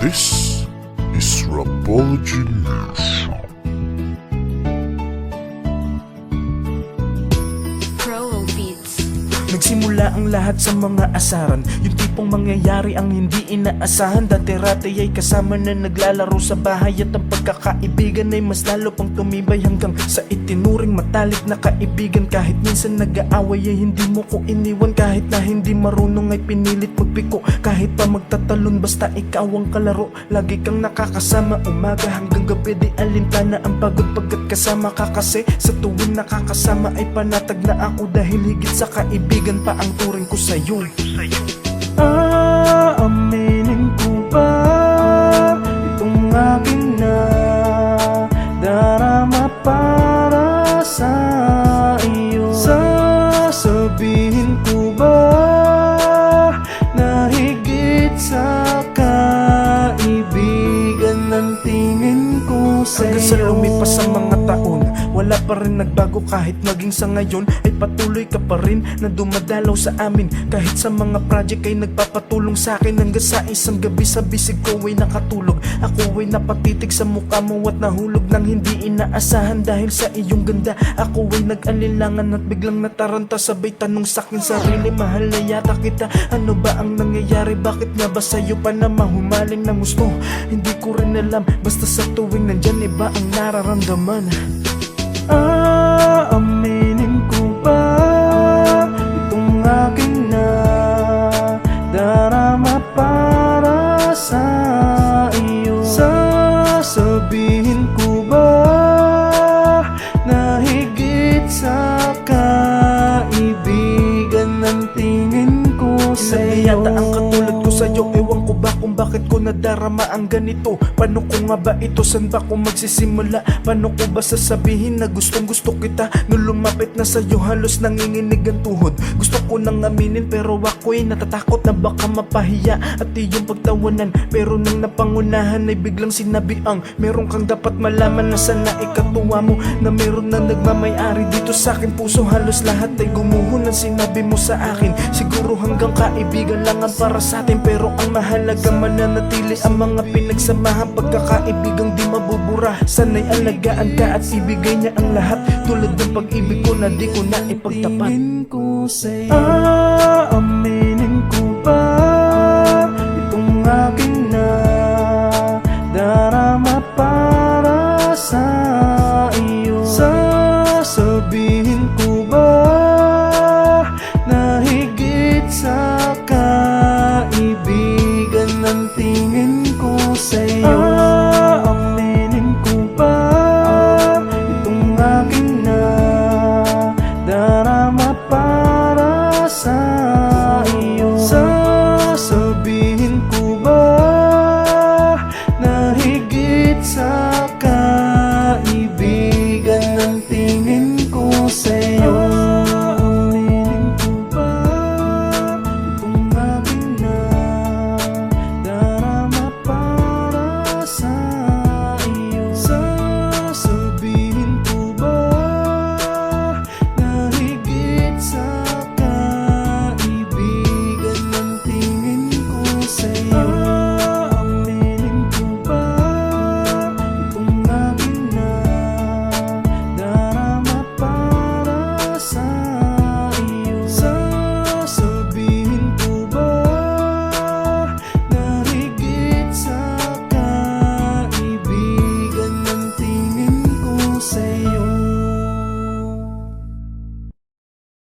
This is Rapology Nation. Pro Beats. Nagsimula ang lahat sa mga asaran Yung tipong mangyayari ang hindi inaasahan. Dati-rati ay kasama na naglalaro sa bahay At ang pagkakaibigan ay mas lalo pang tumibay Hanggang sa itinuring matalik na kaibigan. Kahit minsan nag-aaway ay hindi mo ko iniwan. Kahit na hindi marunong ay pinilit magpiko. Kahit pa magtatalon basta ikaw ang kalaro. Lagi kang nakakasama umaga hanggang gabi Di alintana ang pagod. Pagkat kasama ka kasi Sa tuwing nakakasama ay panatag na ako. Dahil higit sa kaibigan pa ang turing ko sa'yo. Ah, aminin ko ba Itong aking na Darama para sa iyo? Sasabihin ko ba Na higit sa kaibigan Ang tingin Hanggang sa lumipas ang mga taon. Wala pa rin nagbago kahit maging sa ngayon. Ay patuloy ka pa rin na dumadalaw sa amin. Kahit sa mga project ay nagpapatulong sa akin Hanggang sa isang gabi sa bisig ko ay nakatulog. Ako ay napatitig sa mukha mo at nahulog Nang hindi inaasahan dahil sa iyong ganda. Ako ay nag-alilangan at biglang nataranta. Sabay tanong sa akin sarili Mahal na yata kita. Ano ba ang nangyayari? Bakit nga ba sa'yo pa na mahumaling ng gusto? Hindi ko rin alam. Basta sa tuwing nandyan iba ang nararamdaman? Ah, aminin ko ba Itong aking na Darama para sa iyo. Sasabihin ko ba Na higit sa kaibigan Ang tingin ko sa'yo yata ang katulad ko sa'yo bakit ko nadarama ang ganito Paano ko nga ba ito? San ba ko magsisimula? Paano ko ba sasabihin na gustong gusto kita? Nung lumapit na sa'yo halos nanginginig ang tuhod Gusto ko nang aminin pero ako'y natatakot na baka mapahiya At iyong pagtawanan Pero nang napangunahan ay biglang sinabi ang Meron kang dapat malaman na sana ikatuwa mo Na meron na nagmamayari dito sa akin Puso halos lahat ay gumuho ng sinabi mo sa akin Siguro hanggang kaibigan lang ang para sa Pero ang mahalaga mananatili ang mga pinagsamahan Pagkakaibigang di mabubura. Sana'y alagaan ka at ibigay niya ang lahat. Tulad ng pag-ibig ko na di ko na ipagtapat. Ko sa'yo. Ah, Ang tingin ko sa'yo